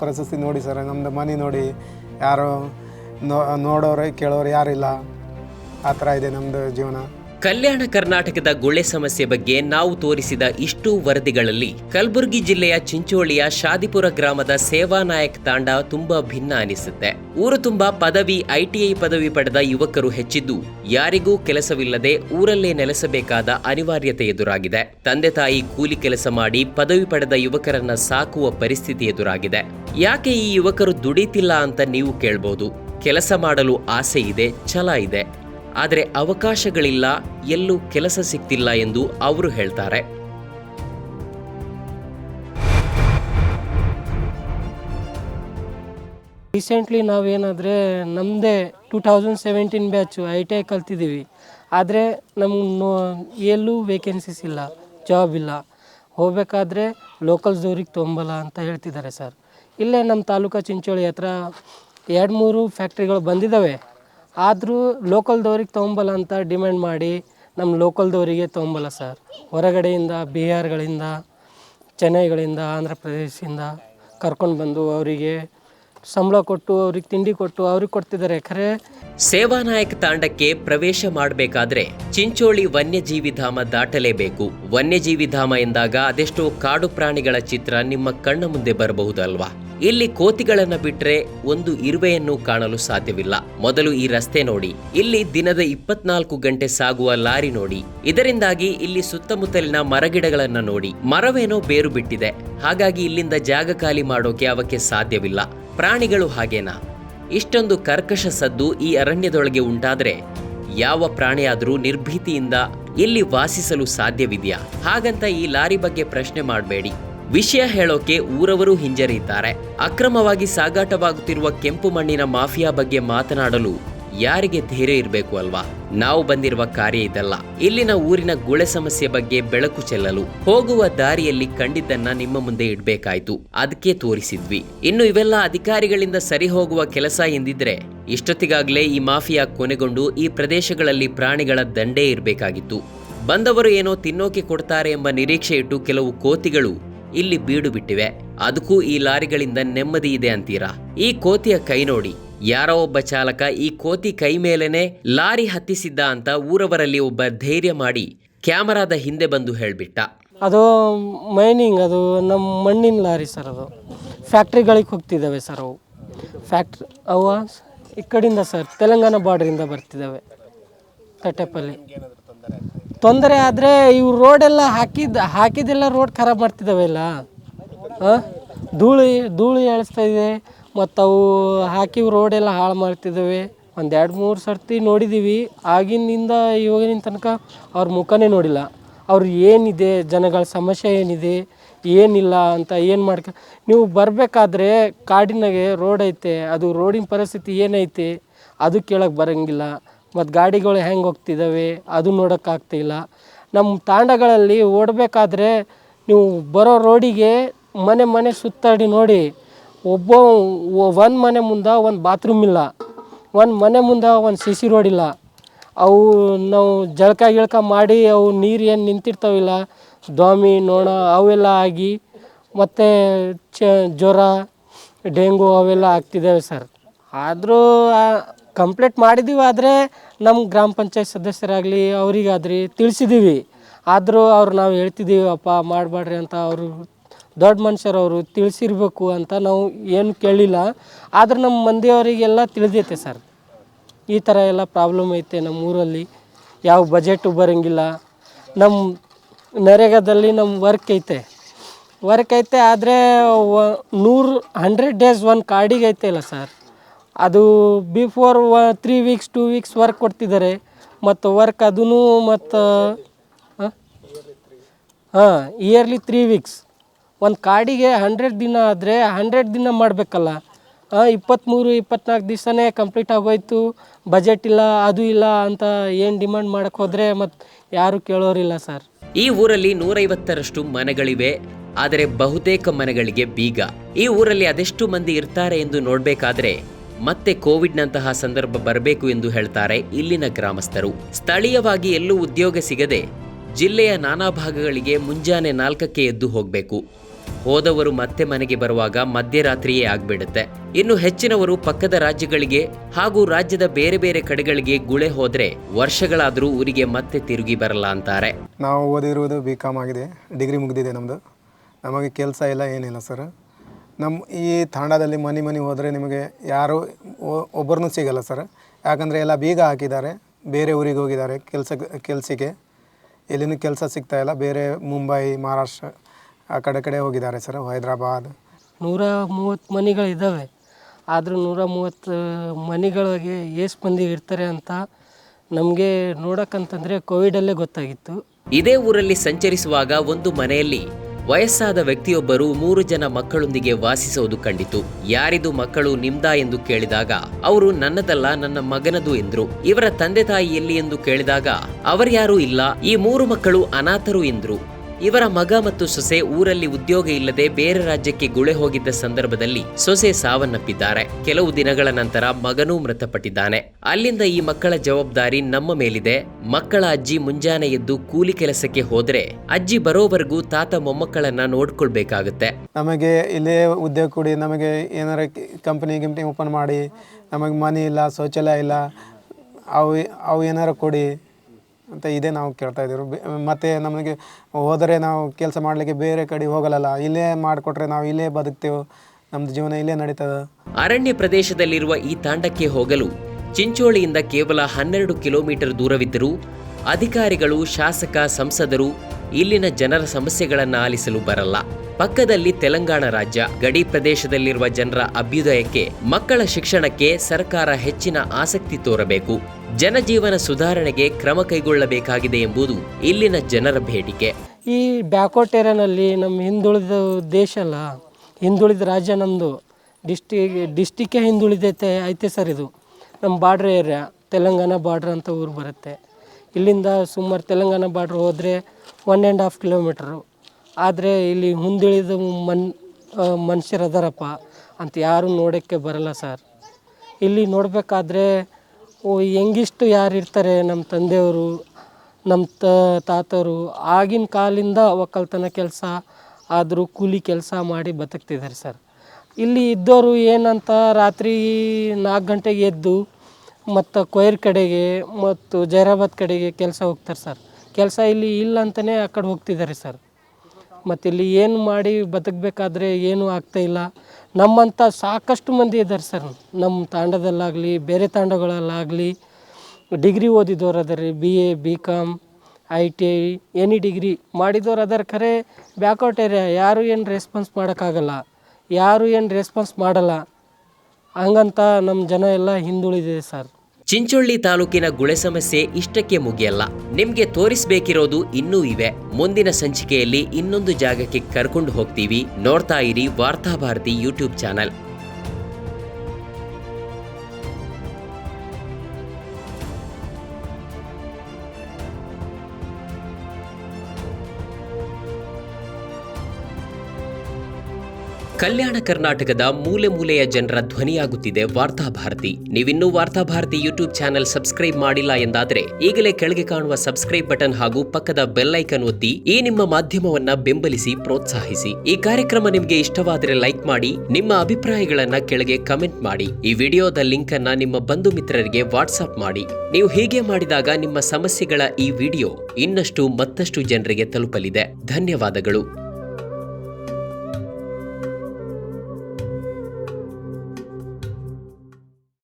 ಪರಿಸ್ಥಿತಿ ನೋಡಿ ಸರ್ ನಮ್ಮದು ಮನೆ ನೋಡಿ ಯಾರು ನೋಡೋರು, ಕೇಳೋರು ಯಾರಿಲ್ಲ ಆ ಥರ ಇದೆ ನಮ್ಮದು ಜೀವನ. ಕಲ್ಯಾಣ ಕರ್ನಾಟಕದ ಗುಳೆ ಸಮಸ್ಯೆ ಬಗ್ಗೆ ನಾವು ತೋರಿಸಿದ ಇಷ್ಟು ವರದಿಗಳಲ್ಲಿ ಕಲಬುರಗಿ ಜಿಲ್ಲೆಯ ಚಿಂಚೋಳಿಯ ಶಾದಿಪುರ ಗ್ರಾಮದ ಸೇವಾ ನಾಯಕ್ ತಾಂಡ ತುಂಬಾ ಭಿನ್ನ ಅನಿಸುತ್ತೆ. ಊರು ತುಂಬ ಪದವಿ ಐಟಿಐ ಪದವಿ ಪಡೆದ ಯುವಕರು ಹೆಚ್ಚಿದ್ದು. ಯಾರಿಗೂ ಕೆಲಸವಿಲ್ಲದೆ ಊರಲ್ಲೇ ನೆಲೆಸಬೇಕಾದ ಅನಿವಾರ್ಯತೆ ಎದುರಾಗಿದೆ. ತಂದೆ ತಾಯಿ ಕೂಲಿ ಕೆಲಸ ಮಾಡಿ ಪದವಿ ಪಡೆದ ಯುವಕರನ್ನ ಸಾಕುವ ಪರಿಸ್ಥಿತಿ ಎದುರಾಗಿದೆ. ಯಾಕೆ ಈ ಯುವಕರು ದುಡಿತಿಲ್ಲ ಅಂತ ನೀವು ಕೇಳ್ಬೋದು. ಕೆಲಸ ಮಾಡಲು ಆಸೆ ಇದೆ, ಛಲ ಇದೆ. ಆದರೆ ಅವಕಾಶಗಳಿಲ್ಲ, ಎಲ್ಲೂ ಕೆಲಸ ಸಿಗ್ತಿಲ್ಲ ಎಂದು ಅವರು ಹೇಳ್ತಾರೆ. ರೀಸೆಂಟ್ಲಿ ನಾವೇನಾದರೆ ನಮ್ಮದೇ two thousand seventeen batch I T I ಕಲ್ತಿದ್ದೀವಿ. ಆದರೆ ನಮ್ಗೆ ಎಲ್ಲೂ ವೇಕೆನ್ಸೀಸ್ ಇಲ್ಲ ಜಾಬ್ ಇಲ್ಲ. ಹೋಗಬೇಕಾದ್ರೆ ಲೋಕಲ್ಸ್ದವ್ರಿಗೆ ತೊಂಬಲ್ಲ ಅಂತ ಹೇಳ್ತಿದ್ದಾರೆ ಸರ್ ಇಲ್ಲೇ ನಮ್ಮ ತಾಲೂಕು ಚಿಂಚೋಳಿ ಹತ್ರ ಎರಡು ಮೂರು ಫ್ಯಾಕ್ಟ್ರಿಗಳು ಬಂದಿದ್ದಾವೆ ಆದರೂ ಲೋಕಲ್ದವ್ರಿಗೆ ತೊಗೊಂಬಲ್ಲ ಅಂತ ಡಿಮ್ಯಾಂಡ್ ಮಾಡಿ ನಮ್ಮ ಲೋಕಲ್ದವರಿಗೆ ತೊಗೊಂಬಲ್ಲ ಸರ್ ಹೊರಗಡೆಯಿಂದ, ಬಿಹಾರ್ಗಳಿಂದ, ಚೆನ್ನೈಗಳಿಂದ, ಆಂಧ್ರ ಪ್ರದೇಶದಿಂದ ಕರ್ಕೊಂಡು ಬಂದು ಅವರಿಗೆ ಸಂಬಳ ಕೊಟ್ಟು, ಅವ್ರಿಗೆ ತಿಂಡಿ ಕೊಟ್ಟು, ಅವ್ರಿಗೆ ಕೊಡ್ತಿದ್ದಾರೆ. ಖರೆ ಸೇವಾನಾಯಕ್ ತಾಂಡಕ್ಕೆ ಪ್ರವೇಶ ಮಾಡಬೇಕಾದ್ರೆ ಚಿಂಚೋಳಿ ವನ್ಯಜೀವಿಧಾಮ ದಾಟಲೇಬೇಕು. ವನ್ಯಜೀವಿಧಾಮ ಎಂದಾಗ ಅದೆಷ್ಟೋ ಕಾಡು ಪ್ರಾಣಿಗಳ ಚಿತ್ರ ನಿಮ್ಮ ಕಣ್ಣ ಮುಂದೆ ಬರಬಹುದಲ್ವಾ? ಇಲ್ಲಿ ಕೋತಿಗಳನ್ನು ಬಿಟ್ರೆ ಒಂದು ಇರುವೆಯನ್ನು ಕಾಣಲು ಸಾಧ್ಯವಿಲ್ಲ. ಮೊದಲು ಈ ರಸ್ತೆ ನೋಡಿ. ಇಲ್ಲಿ ದಿನದ ಇಪ್ಪತ್ನಾಲ್ಕು ಗಂಟೆ ಸಾಗುವ ಲಾರಿ ನೋಡಿ. ಇದರಿಂದಾಗಿ ಇಲ್ಲಿ ಸುತ್ತಮುತ್ತಲಿನ ಮರಗಿಡಗಳನ್ನು ನೋಡಿ. ಮರವೇನೋ ಬೇರು ಬಿಟ್ಟಿದೆ. ಹಾಗಾಗಿ ಇಲ್ಲಿಂದ ಜಾಗ ಖಾಲಿ ಮಾಡೋಕೆ ಅವಕ್ಕೆ ಸಾಧ್ಯವಿಲ್ಲ. ಪ್ರಾಣಿಗಳು ಹಾಗೇನಾ? ಇಷ್ಟೊಂದು ಕರ್ಕಶ ಸದ್ದು ಈ ಅರಣ್ಯದೊಳಗೆ ಉಂಟಾದರೆ ಯಾವ ಪ್ರಾಣಿಯಾದರೂ ನಿರ್ಭೀತಿಯಿಂದ ಇಲ್ಲಿ ವಾಸಿಸಲು ಸಾಧ್ಯವಿದೆಯಾ? ಹಾಗಂತ ಈ ಲಾರಿ ಬಗ್ಗೆ ಪ್ರಶ್ನೆ ಮಾಡಬೇಡಿ. ವಿಷಯ ಹೇಳೋಕೆ ಊರವರು ಹಿಂಜರಿಯುತ್ತಾರೆ. ಅಕ್ರಮವಾಗಿ ಸಾಗಾಟವಾಗುತ್ತಿರುವ ಕೆಂಪು ಮಣ್ಣಿನ ಮಾಫಿಯಾ ಬಗ್ಗೆ ಮಾತನಾಡಲು ಯಾರಿಗೆ ಧೈರ್ಯ ಇರಬೇಕು ಅಲ್ವಾ? ನಾವು ಬಂದಿರುವ ಕಾರ್ಯ ಇದಲ್ಲ. ಇಲ್ಲಿನ ಊರಿನ ಗುಳೆ ಸಮಸ್ಯೆ ಬಗ್ಗೆ ಬೆಳಕು ಚೆಲ್ಲಲು ಹೋಗುವ ದಾರಿಯಲ್ಲಿ ಕಂಡಿದ್ದನ್ನ ನಿಮ್ಮ ಮುಂದೆ ಇಡ್ಬೇಕಾಯ್ತು. ಅದಕ್ಕೆ ತೋರಿಸಿದ್ವಿ. ಇನ್ನು ಇವೆಲ್ಲ ಅಧಿಕಾರಿಗಳಿಂದ ಸರಿ ಹೋಗುವ ಕೆಲಸ ಎಂದಿದ್ರೆ ಇಷ್ಟೊತ್ತಿಗಾಗಲೇ ಈ ಮಾಫಿಯಾ ಕೊನೆಗೊಂಡು ಈ ಪ್ರದೇಶಗಳಲ್ಲಿ ಪ್ರಾಣಿಗಳ ದಂಡೇ ಇರಬೇಕಾಗಿತ್ತು. ಬಂದವರು ಏನೋ ತಿನ್ನೋಕೆ ಕೊಡ್ತಾರೆ ಎಂಬ ನಿರೀಕ್ಷೆ ಇಟ್ಟು ಕೆಲವು ಕೋತಿಗಳು ಇಲ್ಲಿ ಬೀಡು ಬಿಟ್ಟಿವೆ. ಅದಕ್ಕೂ ಈ ಲಾರಿಗಳಿಂದ ನೆಮ್ಮದಿ ಇದೆ ಅಂತೀರಾ? ಈ ಕೋತಿಯ ಕೈ ನೋಡಿ. ಯಾರೋ ಒಬ್ಬ ಚಾಲಕ ಈ ಕೋತಿ ಕೈ ಮೇಲೇನೆ ಲಾರಿ ಹತ್ತಿಸಿದ್ದ ಅಂತ ಊರವರಲ್ಲಿ ಒಬ್ಬ ಧೈರ್ಯ ಮಾಡಿ ಕ್ಯಾಮರಾದ ಹಿಂದೆ ಬಂದು ಹೇಳ್ಬಿಟ್ಟ. ಅದು ಮೈನಿಂಗ್, ಅದು ನಮ್ಮ ಮಣ್ಣಿನ ಲಾರಿ ಸರ್ ಅದು. ಫ್ಯಾಕ್ಟ್ರಿಗಳಿಗೆ ಹೋಗ್ತಿದ್ದಾವೆ ಸರ್ ಅವು. ಫ್ಯಾಕ್ಟ್ರಿ ಅವ ಈ ಕಡೆಯಿಂದ ಸರ್, ತೆಲಂಗಾಣ ಬಾರ್ಡ್ರಿಂದ ಬರ್ತಿದ್ದಾವೆ. ತಟ್ಟೆಪಲ್ಲಿ ತೊಂದರೆ ಆದರೆ ಇವು ರೋಡೆಲ್ಲ ಹಾಕಿದ್ದು ಹಾಕಿದ್ದೆಲ್ಲ ರೋಡ್ ಖರಾಬ್ ಮಾಡ್ತಿದ್ದಾವೆ ಇಲ್ಲ ಹಾಂ? ಧೂಳು ಧೂಳು ಎಳಿಸ್ತಾ ಇದೆ. ಮತ್ತು ಅವು ಹಾಕಿವ ರೋಡೆಲ್ಲ ಹಾಳು ಮಾಡ್ತಿದ್ದಾವೆ. ಒಂದು ಎರಡು ಮೂರು ಸರ್ತಿ ನೋಡಿದ್ದೀವಿ ಆಗಿನಿಂದ ಇವಾಗಿನ ತನಕ ಅವ್ರ ಮುಖನೇ ನೋಡಿಲ್ಲ. ಅವ್ರು ಏನಿದೆ, ಜನಗಳ ಸಮಸ್ಯೆ ಏನಿದೆ, ಏನಿಲ್ಲ ಅಂತ ಏನು ಮಾಡ್ಕ, ನೀವು ಬರಬೇಕಾದ್ರೆ ಕಾಡಿನಾಗೆ ರೋಡ್ ಐತೆ, ಅದು ರೋಡಿನ ಪರಿಸ್ಥಿತಿ ಏನೈತೆ, ಅದು ಕೇಳೋಕೆ ಬರೋಂಗಿಲ್ಲ. ಮತ್ತು ಗಾಡಿಗಳು ಹೆಂಗೆ ಹೋಗ್ತಿದ್ದಾವೆ ಅದು ನೋಡೋಕ್ಕಾಗ್ತಿಲ್ಲ ನಮ್ಮ ತಾಂಡಗಳಲ್ಲಿ ಓಡಬೇಕಾದ್ರೆ ನೀವು ಬರೋ ರೋಡಿಗೆ ಮನೆ ಮನೆ ಸುತ್ತಾಡಿ ನೋಡಿ. ಒಬ್ಬ ಒಂದು ಮನೆ ಮುಂದೆ ಒಂದು ಬಾತ್ರೂಮ್ ಇಲ್ಲ. ಒಂದು ಮನೆ ಮುಂದೆ ಒಂದು ಸಿ ಸಿ ರೋಡ್ ಇಲ್ಲ. ಅವು ನಾವು ಜಳಕ ಗಿಳಕ ಮಾಡಿ ಅವು ನೀರು ಏನು ನಿಂತಿರ್ತಾವಿಲ್ಲ ದ್ವಾಮಿ, ನೋಣ ಅವೆಲ್ಲ ಆಗಿ ಮತ್ತು ಚ, ಜ್ವರ, ಡೆಂಗು ಅವೆಲ್ಲ ಆಗ್ತಿದ್ದಾವೆ ಸರ್. ಆದರೂ ಕಂಪ್ಲೇಂಟ್ ಮಾಡಿದ್ದೀವಿ ಆದರೆ ನಮ್ಮ ಗ್ರಾಮ ಪಂಚಾಯತ್ ಸದಸ್ಯರಾಗಲಿ ಅವರಿಗಾದ್ರಿ ತಿಳಿಸಿದ್ದೀವಿ ಆದರೂ ಅವ್ರು ನಾವು ಹೇಳ್ತಿದ್ದೀವಿ ಅಪ್ಪ ಮಾಡಬೇಡ್ರಿ ಅಂತ ಅವರು ದೊಡ್ಡ ಮನುಷ್ಯರವರು ತಿಳಿಸಿರ್ಬೇಕು ಅಂತ ನಾವು ಏನು ಕೇಳಿಲ್ಲ. ಆದ್ರೆ ನಮ್ಮ ಮಂದಿಯವರಿಗೆಲ್ಲ ತಿಳಿದೈತೆ ಸರ್. ಈ ಥರ ಎಲ್ಲ ಪ್ರಾಬ್ಲಮ್ ಐತೆ ನಮ್ಮ ಊರಲ್ಲಿ. ಯಾವ ಬಜೆಟು ಬರೋಂಗಿಲ್ಲ. ನಮ್ಮ ನರೇಗಾದಲ್ಲಿ ನಮ್ಮ ವರ್ಕ್ ಐತೆ. ವರ್ಕ್ ಐತೆ ಆದರೆ ನೂರು ಹಂಡ್ರೆಡ್ ಡೇಸ್ ಒಂದು ಕಾರ್ಡಿಗೆ ಐತೆ ಇಲ್ಲ ಸರ್. ಅದು ಬಿಫೋರ್ ವ three weeks two weeks work ಕೊಡ್ತಿದ್ದಾರೆ. ಮತ್ತು ವರ್ಕ್ ಅದೂ ಮತ್ತು, ಹಾಂ? ಇಯರ್ಲಿ ತ್ರೀ ವೀಕ್ಸ್ ಒಂದು ಕಾರ್ಡಿಗೆ ಹಂಡ್ರೆಡ್ ದಿನ ಆದರೆ ಹಂಡ್ರೆಡ್ ದಿನ ಮಾಡಬೇಕಲ್ಲ. ಇಪ್ಪತ್ತ್ಮೂರು ಇಪ್ಪತ್ನಾಲ್ಕು ದಿವಸನೇ ಕಂಪ್ಲೀಟ್ ಆಗೋಯ್ತು. ಬಜೆಟ್ ಇಲ್ಲ, ಅದು ಇಲ್ಲ ಅಂತ ಏನು ಡಿಮಾಂಡ್ ಮಾಡಕ್ಕೆ ಹೋದರೆ ಮತ್ತು ಯಾರೂ ಕೇಳೋರಿಲ್ಲ ಸರ್ ಈ ಊರಲ್ಲಿ ನೂರೈವತ್ತರಷ್ಟು ಮನೆಗಳಿವೆ, ಆದರೆ ಬಹುತೇಕ ಮನೆಗಳಿಗೆ ಬೀಗ. ಈ ಊರಲ್ಲಿ ಅದೆಷ್ಟು ಮಂದಿ ಇರ್ತಾರೆ ಎಂದು ನೋಡಬೇಕಾದ್ರೆ ಮತ್ತೆ ಕೋವಿಡ್ನಂತಹ ಸಂದರ್ಭ ಬರಬೇಕು ಎಂದು ಹೇಳ್ತಾರೆ ಇಲ್ಲಿನ ಗ್ರಾಮಸ್ಥರು. ಸ್ಥಳೀಯವಾಗಿ ಎಲ್ಲೂ ಉದ್ಯೋಗ ಸಿಗದೆ ಜಿಲ್ಲೆಯ ನಾನಾ ಭಾಗಗಳಿಗೆ ಮುಂಜಾನೆ ನಾಲ್ಕಕ್ಕೆ ಎದ್ದು ಹೋಗಬೇಕು. ಹೋದವರು ಮತ್ತೆ ಮನೆಗೆ ಬರುವಾಗ ಮಧ್ಯರಾತ್ರಿಯೇ ಆಗ್ಬಿಡುತ್ತೆ. ಇನ್ನು ಹೆಚ್ಚಿನವರು ಪಕ್ಕದ ರಾಜ್ಯಗಳಿಗೆ ಹಾಗೂ ರಾಜ್ಯದ ಬೇರೆ ಬೇರೆ ಕಡೆಗಳಿಗೆ ಗುಳೆ ಹೋದ್ರೆ ವರ್ಷಗಳಾದರೂ ಊರಿಗೆ ಮತ್ತೆ ತಿರುಗಿ ಬರಲ್ಲ ಅಂತಾರೆ. ನಾವು ಓದಿರುವುದು ಬಿ ಕಾಮ್ ಆಗಿದೆ, ಡಿಗ್ರಿ ಮುಗಿದಿದೆ ನಮ್ಮದು ನಮಗೆ ಕೆಲಸ ಇಲ್ಲ, ಏನಿಲ್ಲ ಸರ್ ನಮ್ಮ ಈ ತಾಂಡದಲ್ಲಿ ಮನೆ ಮನೆ ಹೋದರೆ ನಿಮಗೆ ಯಾರು ಒಬ್ಬರನ್ನೂ ಸಿಗಲ್ಲ ಸರ್ ಯಾಕಂದರೆ ಎಲ್ಲ ಬೀಗ ಹಾಕಿದ್ದಾರೆ, ಬೇರೆ ಊರಿಗೆ ಹೋಗಿದ್ದಾರೆ, ಕೆಲಸ ಕೆಲಸಕ್ಕೆ ಎಲ್ಲಿನೂ ಕೆಲಸ ಸಿಗ್ತಾಯಿಲ್ಲ ಬೇರೆ ಮುಂಬೈ, ಮಹಾರಾಷ್ಟ್ರ ಆ ಕಡೆ ಕಡೆ ಹೋಗಿದ್ದಾರೆ ಸರ್ ಹೈದ್ರಾಬಾದ್. ನೂರ ಮೂವತ್ತು ಮನೆಗಳಿದ್ದಾವೆ ಆದರೂ ನೂರ ಮೂವತ್ತು ಮನೆಗಳಿಗೆ ಎಷ್ಟು ಮಂದಿ ಇರ್ತಾರೆ ಅಂತ ನಮಗೆ ನೋಡೋಕ್ಕಂತಂದರೆ ಕೋವಿಡಲ್ಲೇ ಗೊತ್ತಾಗಿತ್ತು. ಇದೇ ಊರಲ್ಲಿ ಸಂಚರಿಸುವಾಗ ಒಂದು ಮನೆಯಲ್ಲಿ ವಯಸ್ಸಾದ ವ್ಯಕ್ತಿಯೊಬ್ಬರು ಮೂರು ಜನ ಮಕ್ಕಳೊಂದಿಗೆ ವಾಸಿಸುವುದು ಕಂಡಿತು. ಯಾರಿದು ಮಕ್ಕಳು ನಿಮ್ದ ಎಂದು ಕೇಳಿದಾಗ ಅವರು ನನ್ನದಲ್ಲ ನನ್ನ ಮಗನದು ಎಂದ್ರು. ಇವರ ತಂದೆ ತಾಯಿ ಎಲ್ಲಿ ಎಂದು ಕೇಳಿದಾಗ ಅವರ್ಯಾರೂ ಇಲ್ಲ ಈ ಮೂರು ಮಕ್ಕಳು ಅನಾಥರು ಎಂದ್ರು. ಇವರ ಮಗ ಮತ್ತು ಸೊಸೆ ಊರಲ್ಲಿ ಉದ್ಯೋಗ ಇಲ್ಲದೆ ಬೇರೆ ರಾಜ್ಯಕ್ಕೆ ಗುಳೆ ಹೋಗಿದ್ದ ಸಂದರ್ಭದಲ್ಲಿ ಸೊಸೆ ಸಾವನ್ನಪ್ಪಿದ್ದಾರೆ. ಕೆಲವು ದಿನಗಳ ನಂತರ ಮಗನೂ ಮೃತಪಟ್ಟಿದ್ದಾನೆ. ಅಲ್ಲಿಂದ ಈ ಮಕ್ಕಳ ಜವಾಬ್ದಾರಿ ನಮ್ಮ ಮೇಲಿದೆ. ಮಕ್ಕಳ ಅಜ್ಜಿ ಮುಂಜಾನೆ ಎದ್ದು ಕೂಲಿ ಕೆಲಸಕ್ಕೆ ಹೋದ್ರೆ ಅಜ್ಜಿ ಬರೋವರೆಗೂ ತಾತ ಮೊಮ್ಮಕ್ಕಳನ್ನ ನೋಡ್ಕೊಳ್ಬೇಕಾಗುತ್ತೆ. ನಮಗೆ ಇಲ್ಲೇ ಉದ್ಯೋಗ ಕೊಡಿ, ನಮಗೆ ಏನಾರ ಕಂಪನಿ ಓಪನ್ ಮಾಡಿ, ನಮಗೆ ಮನೆ ಇಲ್ಲ, ಶೌಚಾಲಯ ಇಲ್ಲ, ಅವು ಅವು ಏನಾರ ಕೊಡಿ. ಅಂತ ಇದೇ ನಾವು ಕೇಳ್ತಾ ಇದ್ದೀವಿ. ಮತ್ತು ನಮಗೆ ಹೋದರೆ ನಾವು ಕೆಲಸ ಮಾಡಲಿಕ್ಕೆ ಬೇರೆ ಕಡೆ ಹೋಗಲ್ಲ ಇಲ್ಲೇ ಮಾಡಿಕೊಟ್ರೆ ನಾವು ಇಲ್ಲೇ ಬದುಕ್ತೇವೆ. ನಮ್ಮದು ಜೀವನ ಇಲ್ಲೇ ನಡೀತದೆ. ಅರಣ್ಯ ಪ್ರದೇಶದಲ್ಲಿರುವ ಈ ತಾಂಡಕ್ಕೆ ಹೋಗಲು ಚಿಂಚೋಳಿಯಿಂದ ಕೇವಲ ಹನ್ನೆರಡು ಕಿಲೋಮೀಟರ್ ದೂರವಿದ್ದರೂ ಅಧಿಕಾರಿಗಳು, ಶಾಸಕ, ಸಂಸದರು ಇಲ್ಲಿನ ಜನರ ಸಮಸ್ಯೆಗಳನ್ನು ಆಲಿಸಲು ಬರಲ್ಲ. ಪಕ್ಕದಲ್ಲಿ ತೆಲಂಗಾಣ ರಾಜ್ಯ, ಗಡಿ ಪ್ರದೇಶದಲ್ಲಿರುವ ಜನರ ಅಭ್ಯುದಯಕ್ಕೆ, ಮಕ್ಕಳ ಶಿಕ್ಷಣಕ್ಕೆ ಸರ್ಕಾರ ಹೆಚ್ಚಿನ ಆಸಕ್ತಿ ತೋರಬೇಕು. ಜನಜೀವನ ಸುಧಾರಣೆಗೆ ಕ್ರಮ ಕೈಗೊಳ್ಳಬೇಕಾಗಿದೆ ಎಂಬುದು ಇಲ್ಲಿನ ಜನರ ಬೇಡಿಕೆ. ಈ ಬ್ಯಾಕ್ವರ್ಡ್ ನಮ್ಮ ಹಿಂದುಳಿದ ದೇಶ ಅಲ್ಲ, ಹಿಂದುಳಿದ ರಾಜ್ಯ ನಮ್ಮದು ಡಿಸ್ಟಿ, ಡಿಸ್ಟಿಕ್ಕೇ ಹಿಂದುಳಿದೈತೆ ಐತೆ ಸರ್ ಇದು. ನಮ್ಮ ಬಾರ್ಡ್ರ್ ಏರಿಯಾ, ತೆಲಂಗಾಣ ಬಾರ್ಡ್ರ್ ಅಂತ ಊರು ಬರುತ್ತೆ. ಇಲ್ಲಿಂದ ಸುಮಾರು ತೆಲಂಗಾಣ ಬಾರ್ಡ್ರ್ ಹೋದರೆ ಒನ್ ಆ್ಯಂಡ್ ಹಾಫ್ ಕಿಲೋಮೀಟ್ರು. ಆದರೆ ಇಲ್ಲಿ ಹಿಂದುಳಿದ ಮನ್ ಮನುಷ್ಯರು ಅದಾರಪ್ಪ ಅಂತ ಯಾರೂ ನೋಡೋಕ್ಕೆ ಬರಲ್ಲ ಸರ್. ಇಲ್ಲಿ ನೋಡಬೇಕಾದ್ರೆ, ಓ ಹೆಂಗಿಷ್ಟು ಯಾರು ಇರ್ತಾರೆ ನಮ್ಮ ತಂದೆಯವರು ನಮ್ಮ ತಾತವರು, ಆಗಿನ ಕಾಲಿಂದ ಒಕ್ಕಲ್ತನ ಕೆಲಸ ಆದರೂ ಕೂಲಿ ಕೆಲಸ ಮಾಡಿ ಬದುಕ್ತಿದ್ದಾರೆ ಸರ್. ಇಲ್ಲಿ ಇದ್ದವರು ಏನಂತ ರಾತ್ರಿ ನಾಲ್ಕು ಗಂಟೆಗೆ ಎದ್ದು ಮತ್ತು ಕೊಯ್ರ್ ಕಡೆಗೆ ಮತ್ತು ಜೈರಾಬಾದ್ ಕಡೆಗೆ ಕೆಲಸ ಹೋಗ್ತಾರೆ ಸರ್. ಕೆಲಸ ಇಲ್ಲಿ ಇಲ್ಲ ಅಂತಲೇ ಆ ಕಡೆ ಹೋಗ್ತಿದ್ದಾರೆ ಸರ್. ಮತ್ತು ಇಲ್ಲಿ ಏನು ಮಾಡಿ ಬದುಕಬೇಕಾದ್ರೆ ಏನೂ ಆಗ್ತಾ ಇಲ್ಲ. ನಮ್ಮಂಥ ಸಾಕಷ್ಟು ಮಂದಿ ಇದ್ದಾರೆ ಸರ್. ನಮ್ಮ ತಾಂಡದಲ್ಲಾಗಲಿ, ಬೇರೆ ತಾಂಡಗಳಲ್ಲಾಗಲಿ, ಡಿಗ್ರಿ ಓದಿದವ್ರು ಅದಾರೆ B A B com I T I any degree ಮಾಡಿದವ್ರು ಅದಾರ ಖರೆ. ಬ್ಯಾಕ್ಔಟ್ ಏರಿಯಾ, ಯಾರು ಏನು ರೆಸ್ಪಾನ್ಸ್ ಮಾಡೋಕ್ಕಾಗಲ್ಲ. ಯಾರು ಏನು ರೆಸ್ಪಾನ್ಸ್ ಮಾಡಲ್ಲ. ಹಂಗಂತ ನಮ್ಮ ಜನ ಎಲ್ಲ ಹಿಂದುಳಿದಿದೆ ಸರ್. ಚಿಂಚೊಳ್ಳಿ ತಾಲೂಕಿನ ಗುಳೆ ಸಮಸ್ಯೆ ಇಷ್ಟಕ್ಕೆ ಮುಗಿಯಲ್ಲ. ನಿಮ್ಗೆ ತೋರಿಸಬೇಕಿರೋದು ಇನ್ನೂ ಇವೆ. ಮುಂದಿನ ಸಂಚಿಕೆಯಲ್ಲಿ ಇನ್ನೊಂದು ಜಾಗಕ್ಕೆ ಕರ್ಕೊಂಡು ಹೋಗ್ತೀವಿ. ನೋಡ್ತಾ ಇರಿ ವಾರ್ತಾಭಾರತಿ ಯೂಟ್ಯೂಬ್ ಚಾನಲ್. ಕಲ್ಯಾಣ ಕರ್ನಾಟಕದ ಮೂಲೆ ಮೂಲೆಯ ಜನರ ಧ್ವನಿಯಾಗುತ್ತಿದೆ ವಾರ್ತಾಭಾರತಿ ನೀವಿನ್ನೂ ವಾರ್ತಾಭಾರತಿ ಯೂಟ್ಯೂಬ್ ಚಾನೆಲ್ ಸಬ್ಸ್ಕ್ರೈಬ್ ಮಾಡಿಲ್ಲ ಎಂದಾದರೆ ಈಗಲೇ ಕೆಳಗೆ ಕಾಣುವ ಸಬ್ಸ್ಕ್ರೈಬ್ ಬಟನ್ ಹಾಗೂ ಪಕ್ಕದ ಬೆಲ್ ಐಕನ್ ಒತ್ತಿ ಈ ನಿಮ್ಮ ಮಾಧ್ಯಮವನ್ನ ಬೆಂಬಲಿಸಿ ಪ್ರೋತ್ಸಾಹಿಸಿ. ಈ ಕಾರ್ಯಕ್ರಮ ನಿಮಗೆ ಇಷ್ಟವಾದರೆ ಲೈಕ್ ಮಾಡಿ, ನಿಮ್ಮ ಅಭಿಪ್ರಾಯಗಳನ್ನ ಕೆಳಗೆ ಕಮೆಂಟ್ ಮಾಡಿ. ಈ ವಿಡಿಯೋದ ಲಿಂಕ್ ಅನ್ನ ನಿಮ್ಮ ಬಂಧು ಮಿತ್ರರಿಗೆ ವಾಟ್ಸ್ಆಪ್ ಮಾಡಿ. ನೀವು ಹೀಗೆ ಮಾಡಿದಾಗ ನಿಮ್ಮ ಸಮಸ್ಯೆಗಳ ಈ ವಿಡಿಯೋ ಇನ್ನಷ್ಟು ಮತ್ತಷ್ಟು ಜನರಿಗೆ ತಲುಪಲಿದೆ. ಧನ್ಯವಾದಗಳು.